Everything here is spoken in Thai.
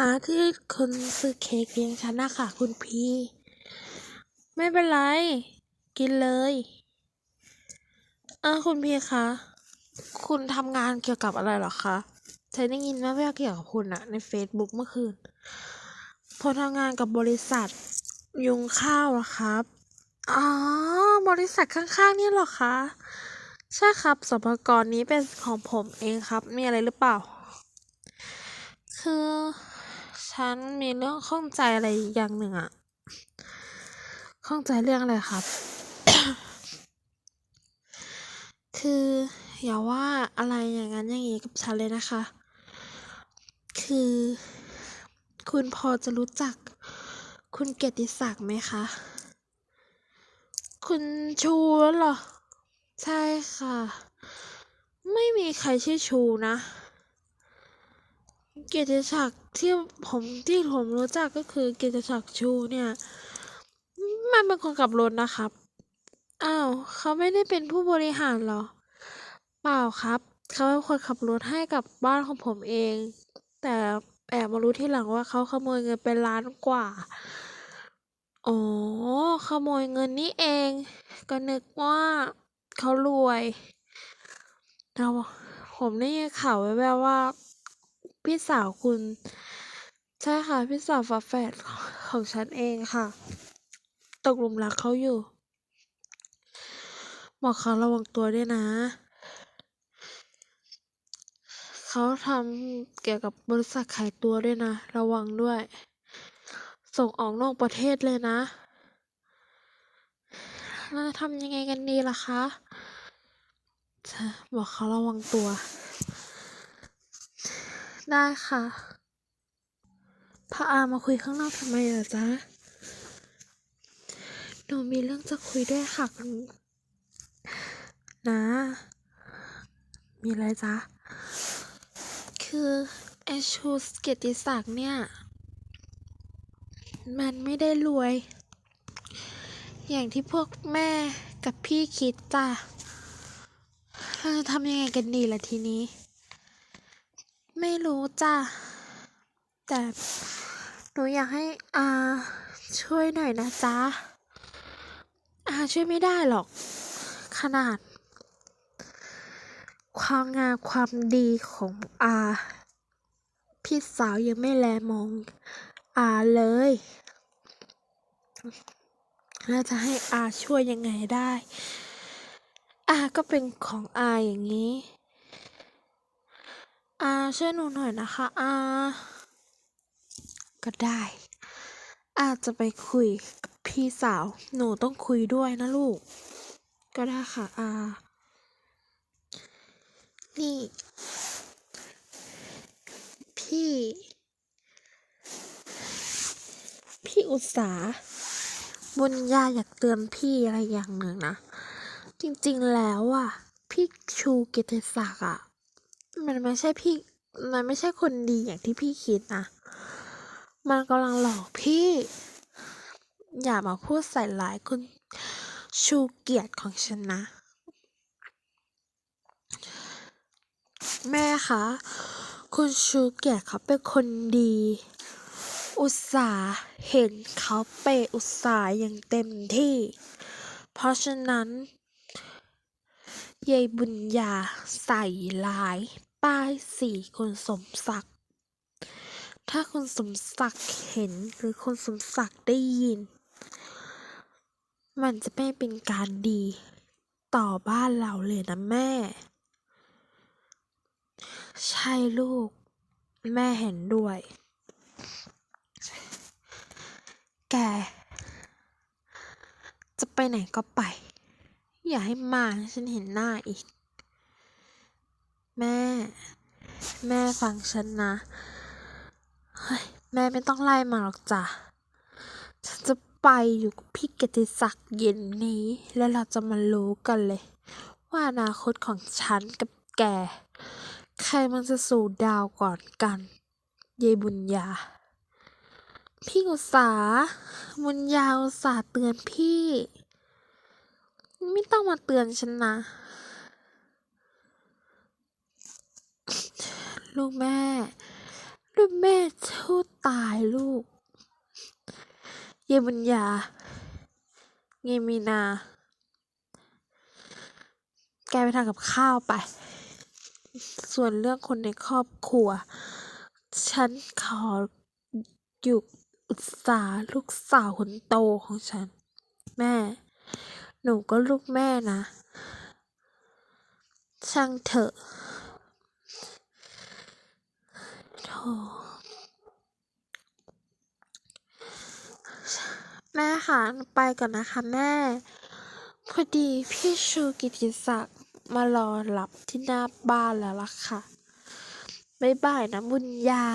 หาที่คุณซื้อเค้กเลี้ยงฉันนะคะคุณพีไม่เป็นไร กินเลยเออคุณพีคะคุณทำงานเกี่ยวกับอะไรหรอคะฉันได้ยินว่าเกี่ยวกับคุณอะในเฟซบุ๊กเมื่อคืนผมทำงานกับบริษัทยุงข้าวหรอครับ อ๋อ บริษัทข้างๆนี่หรอคะ ใช่ครับสมกรนี้เป็นของผมเองครับ มีอะไรหรือเปล่า คือ ฉันมีเรื่องข้องใจอะไรอย่างหนึ่งอะข้องใจเรื่องอะไรครับ คืออย่าว่าอะไรอย่างนั้นอย่างนี้กับฉันเลยนะคะ คือ คุณพอจะรู้จัก คุณเกียรติศักดิ์ไหมคะ คุณชูแล้วเหรอ ใช่ค่ะ ไม่มีใครชื่อชูนะ เกียรติศักดิ์ที่ผมที่ผมรู้จักก็คือเกียรติศักดิ์ชูเนี่ย มันเป็นคนขับรถนะครับ อ้าวเขาไม่ได้เป็นผู้บริหารหรอ เปล่าครับ เขาเป็นคนขับรถให้กับบ้านของผมเอง แต่แอบมารู้ทีหลังว่าเขาขโมยเงินไปล้านกว่า อ๋อ ขโมยเงินนี่เอง ก็นึกว่าเขารวยเราผมได้ยินข่าวแว่วๆว่า พี่สาวคุณ ใช่ค่ะ พี่สาวฝาแฝดของฉันเองค่ะ ตกหลุมรักเขาอยู่บอกเขาระวังตัวด้วยนะ เขาทำเกี่ยวกับบริษัทขายตัวด้วยนะ ระวังด้วย ส่งออกนอกประเทศเลยนะเราจะทำยังไงกันดีล่ะคะบอกเขาระวังตัว ได้ค่ะพาอามาคุยข้างนอกทำไมล่ะจ๊ะ หนูมีเรื่องจะคุยด้วยค่ะคุณนะ มีอะไรจ๊ะ คือไอชูสเกียรติศักดิ์เนี่ย มันไม่ได้รวย อย่างที่พวกแม่กับพี่คิดจ้ะ เราจะทำยังไงกันดีล่ะทีนี้ ไม่รู้จ้ะ แต่หนูอยากให้อาช่วยหน่อยนะจ๊ะ อาช่วยไม่ได้หรอก ขนาด ความงามความดีของอาพี่สาวยังไม่แลมองอาเลย แล้วจะให้อาช่วยยังไงได้ อาก็เป็นของอาอย่างนี้ อาช่วยหนูหน่อยนะคะอาก็ได้ อาจะไปคุยกับพี่สาว หนูต้องคุยด้วยนะลูก ก็ได้ค่ะอานี่ พี่ พี่อุตสาบุญญาอยากเตือนพี่อะไรอย่างหนึ่งนะ จริงๆแล้วอะ พี่ชูเกติศักดิ์อะ มันไม่ใช่พี่ มันไม่ใช่คนดีอย่างที่พี่คิดนะ มันกำลังหลอกพี่ อย่ามาพูดใส่ร้ายคุณชูเกียรติของฉันนะ แม่คะ คุณชูเกียรติเขาเป็นคนดี อุตส่าห์เห็นเขาเปอุตส่าห์อย่างเต็มที่ เพราะฉะนั้นยายบุญญาใส่ร้าย ป้ายสีคุณสมศักดิ์ ถ้าคุณสมศักดิ์เห็นหรือคุณสมศักดิ์ได้ยิน มันจะไม่เป็นการดีต่อบ้านเราเลยนะแม่ ใช่ลูก แม่เห็นด้วย แก จะไปไหนก็ไป อย่าให้มาฉันเห็นหน้าอีก แม่ แม่ฟังฉันนะเฮ้ยแม่ไม่ต้องไล่มาหรอกจ้ะฉันจะไปอยู่กับพี่เกติศักดิ์เย็นนี้ แล้วเราจะมารู้กันเลย ว่าอนาคตของฉันกับแก ใครมันจะสู่ดาวก่อนกันยายบุญญา พี่อุตสาบุญญาอุตสาเตือนพี่ ไม่ต้องมาเตือนฉันนะ ลูกแม่ ลูกแม่พูดตายลูก เยบุญญา เยมีนา แกไปทำกับข้าวไป ส่วนเรื่องคนในครอบครัว ฉันขออยู่อุตสาห์ลูกสาวคนโตของฉัน แม่ หนูก็ลูกแม่นะ ช่างเถอะโธ่ แม่ค่ะไปก่อนนะคะแม่ พอดีพี่ชูกิติศักดิ์มารอรับที่หน้าบ้านแล้วล่ะค่ะ บ๊ายบายนะบุญญา